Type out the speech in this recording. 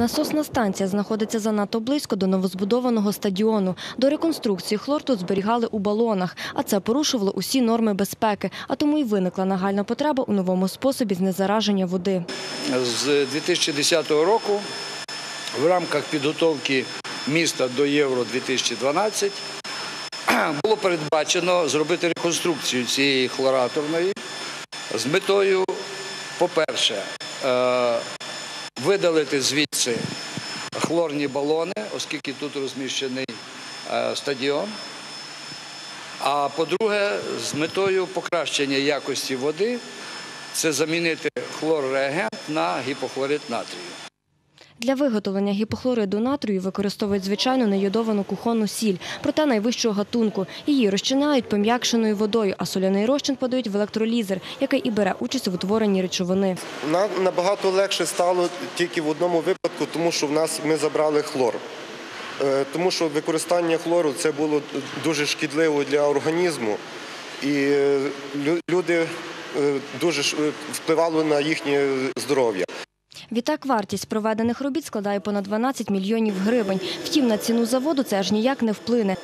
Насосна станція знаходиться занадто близько до новозбудованого стадіону. До реконструкції хлор тут зберігали у балонах, а це порушувало усі норми безпеки, а тому й виникла нагальна потреба у новому способі знезараження води. З 2010 року в рамках підготовки міста до Євро 2012 було передбачено зробити реконструкцію цієї хлораторної з метою, по-перше, е, видалити звідси хлорні балони, оскільки тут розміщений е, стадіон. А по-друге, з метою покращення якості води це замінити хлорреагент на гіпохлорид натрію. Для виготовлення гіпохлориду натрію використовують звичайну нейодовану кухонну сіль, проте найвищого гатунку. Її розчиняють пом'якшеною водою, а соляний розчин подають в електролізер, який і бере участь у утворенні речовини. Нам набагато легше стало тільки в одному випадку, тому що в нас ми забрали хлор. Е, Тому що використання хлору це було дуже шкідливо для організму, і е, люди е, дуже впливало на їхнє здоров'я. Відтак вартість проведених робіт складає понад 12 мільйонів гривень. Втім, на ціну заводу це аж ніяк не вплине.